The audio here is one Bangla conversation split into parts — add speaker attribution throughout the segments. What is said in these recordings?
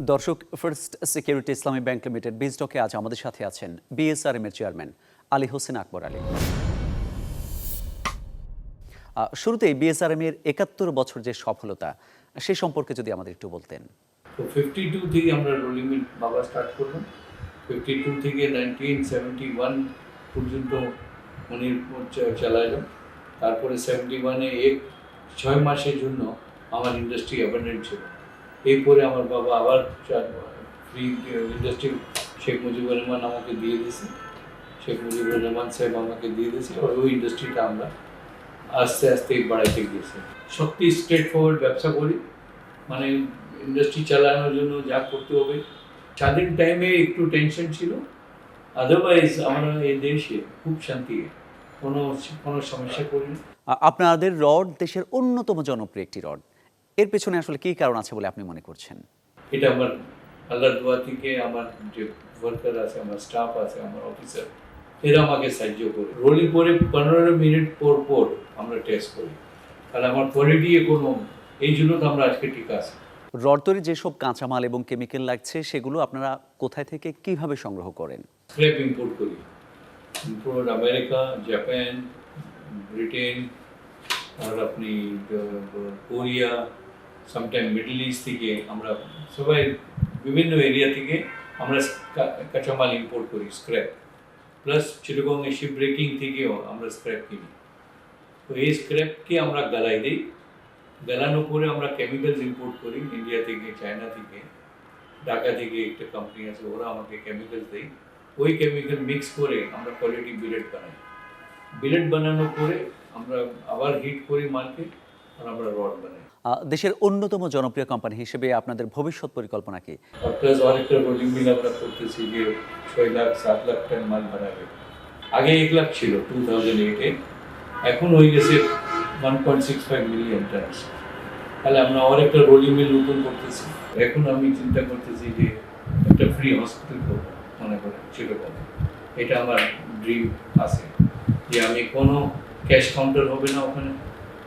Speaker 1: দর্শক first security Islami bank limited বিজডকে আজ আমাদের সাথে আছেন বিএসআরএম এর চেয়ারম্যান আলী হোসেন আকবর আলী। আহ, শুরুতেই বিএসআরএম এর একাত্তর বছর যে সফলতা সে সম্পর্কে যদি আমাদের একটু বলতেন।
Speaker 2: তো ফিফটি টু থেকে আমরা রোলিং মিল বাবা স্টার্ট করলাম। ফিফটি টু থেকে নাইনটিন সেভেন্টি ওয়ান পর্যন্ত উনি চালাইলাম তারপরে সেভেন্টি ওয়ানে এক ছয় মাসের জন্য আমার ইন্ডাস্ট্রি অ্যাবান্ডেন্ট ছিল। এরপরে আমার বাবা আবার ফ্রি ইন্ডাস্ট্রি শেখ মুজিবুর রহমান আমাকে দিয়ে দিয়েছে। শেখ মুজিবুর রহমান সাহেব আমাকে দিয়ে দিয়েছে। আর ওই ইন্ডাস্ট্রিটা আমরা আস্তে আস্তে বাড়াইতে গিয়েছি। সত্যি স্ট্রেট ফরওয়ার্ড ব্যবসা করি। মানে ইন্ডাস্ট্রি চালানোর জন্য যা করতে হবে। স্বাধীন টাইমে একটু টেনশন ছিল। আদারওয়াইজ আমরা এই দেশে খুব শান্তি। কোনো কোনো সমস্যা করিনি।
Speaker 1: আপনাদের রড দেশের অন্যতম জনপ্রিয় একটি রড। এর পেছনে আসলে কী কারণ আছে বলে আপনি মনে করছেন?
Speaker 2: এটা আমার আল্লাহর দোয়া থেকে আমার যে ওয়ার্কার আছে আমার স্টাফ আছে আমার অফিসার এরা আমাকে সাহায্য করে। রোলিং করে পনেরো মিনিট পর পর আমরা টেস্ট করি। তাহলে আমার কোয়ালিটি কোনো এই জন্য তো আমরা আজকে ঠিক আছে।
Speaker 1: রড তৈরি যেসব কাঁচামাল এবং কেমিক্যাল লাগছে সেগুলো আপনারা কোথায় থেকে কীভাবে সংগ্রহ করেন?
Speaker 2: স্ক্র্যাপ ইম্পোর্ট করি। ইম্পোর্ট আমেরিকা জাপান ব্রিটেন আর আপনি কোরিয়া সামটাইম মিডল ইস্ট থেকে আমরা সবাই বিভিন্ন এরিয়া থেকে আমরা কা- কাঁচামাল ইম্পোর্ট করি scrap plus Chittagong ship breaking থেকেও আমরা স্ক্র্যাপ কিনি তো এই স্ক্র্যাপকে আমরা গালাই দিই গালানোর পরে আমরা কেমিক্যালস ইম্পোর্ট করি ইন্ডিয়া থেকে চায়না থেকে ঢাকা থেকে একটা কোম্পানি আছে ওরা আমাকে কেমিক্যাল দেয় ওই কেমিক্যাল মিক্স করে আমরা কোয়ালিটি বিলেট বানাই বিলেট বানানোর পরে আমরা আবার হিট করি মার্কেট
Speaker 1: দেশের অন্যতম জনপ্রিয় কোম্পানি হিসেবে আপনাদের ভবিষ্যৎ পরিকল্পনা কি?
Speaker 2: প্লাস অনেকটা রোলিং মিল আমরা করতেছি যে ছয় লাখ সাত লাখ টন মাল বানাবে। আগে এক লাখ ছিল টু থাউজেন্ড এইটে এখন হয়ে গেছে one point six five million tons তাহলে আমরা অনেকটা রোলিং মিল নতুন করতেছি। এখন আমি চিন্তা করতেছি যে একটা ফ্রি হসপিটাল করব মনে করে চিরকম এটা আমার ড্রিম আছে। যে আমি কোনো ক্যাশ কাউন্টার হবে না ওখানে।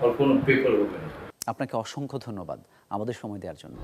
Speaker 2: আর কোনো হবে না।
Speaker 1: আপনাকে অসংখ্য ধন্যবাদ আমাদের সময় দেওয়ার জন্য।